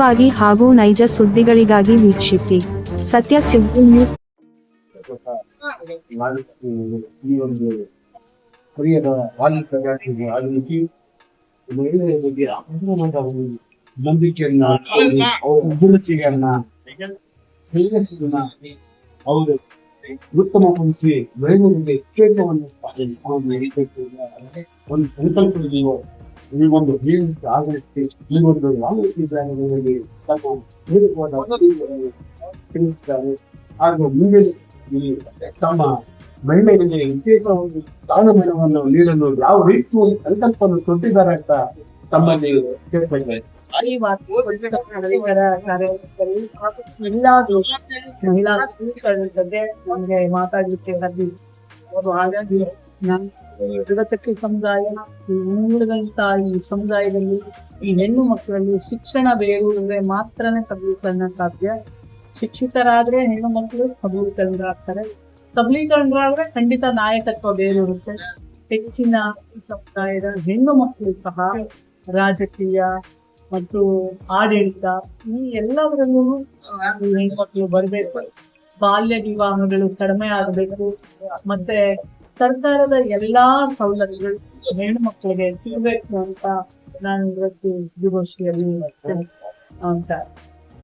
ವಾಗಿ ಹಾಗೂ ನೈಜ ಸುದ್ದಿಗಳಿಗಾಗಿ ವೀಕ್ಷಿಸಿ ಸತ್ಯ ಸುದ್ದಿ ನ್ಯೂಸ್ ಈ ಒಂದು ಕೊರಿಯದ ವಾಲಿ ಪ್ರಜಾತಿಗೆ ಆಗಮಿಸಿ ಮಹಿಳೆಯರ ಬಗ್ಗೆ ಅಪೂರ್ವವಾದ ಒಂದು ನಂಬಿಕೆಯನ್ನ ಅವರ ಅಭಿರುಚಿಯನ್ನ ಕೈಗೆತ್ತಿದ್ದನ್ನ ಅವರು ಉತ್ತಮಗೊಳಿಸಿ ಮಹಿಳೆಯರಿಗೆ ವಿಶೇಷವನ್ನು ನಾವು ನೀಡಬೇಕು ಅನ್ನೋ ಒಂದು ಸಂಕಲ್ಪದಿಂದ ಈ ಒಂದು ಆಗಲಿಕ್ಕೆ ಆಗಮಿಸಿ ಈ ಒಂದು ವಾಲ್ಮೀಕಿ ತಮ್ಮ ಪೂರಕವಾದ ತಿಳಿಸುತ್ತಾರೆ ಹಾಗೂ ಮುಂದೆ ಈ ತಮ್ಮ ಮಹಿಳೆಯರಿಗೆ ವಿಶೇಷ ಒಂದು ಸ್ಥಾನಮಾನವನ್ನು ನೀಡಲು ಯಾವ ರೀತಿ ಸಂಕಲ್ಪವನ್ನು ಕೊಟ್ಟಿದ್ದಾರೆ ಅಂತ ತಮ್ಮಲ್ಲಿ ಈ ಮಾತು ಮಹಿಳಾ ಬಗ್ಗೆ ನಮಗೆ ಮಾತಾಡಲಿಕ್ಕೆ ಅವರು ಹಾಗಾಗಿ ಜಗತ್ತಕ್ಕೆ ಸಮುದಾಯ ಇನ್ನುಳಿದಂತ ಈ ಸಮುದಾಯದಲ್ಲಿ, ಈ ಹೆಣ್ಣು ಮಕ್ಕಳಲ್ಲಿ ಶಿಕ್ಷಣ ಬೇರುವುದ್ರೆ ಮಾತ್ರನೇ ಸಬಲೀಕರಣ ಸಾಧ್ಯ. ಶಿಕ್ಷಿತರಾದ್ರೆ ಹೆಣ್ಣು ಮಕ್ಕಳು ಸಬಲೀಕರಣರಾಗ್ತಾರೆ. ಸಬಲೀಕರಣರಾದ್ರೆ ಖಂಡಿತ ನಾಯಕತ್ವ ಬೇರೂರುತ್ತೆ. ಹೆಚ್ಚಿನ ಸಮುದಾಯದ ಹೆಣ್ಣು ಮಕ್ಕಳು ಸಹ ರಾಜಕೀಯ ಮತ್ತು ಆಡಳಿತ ಈ ಎಲ್ಲವರಲ್ಲೂ ಹೆಣ್ಣು ಮಕ್ಕಳು ಬರಬೇಕು. ಬಾಲ್ಯ ವಿವಾಹಗಳು ಕಡಿಮೆ ಆಗಬೇಕು. ಮತ್ತೆ ಸರ್ಕಾರದ ಎಲ್ಲಾ ಸೌಲಭ್ಯಗಳು ಹೆಣ್ಣು ಮಕ್ಕಳಿಗೆ ಸಿಗಬೇಕು ಅಂತ ನಾನು ಇವತ್ತು ಸುದ್ದಿಗೋಷ್ಠಿಯಲ್ಲಿ ಅಂತ.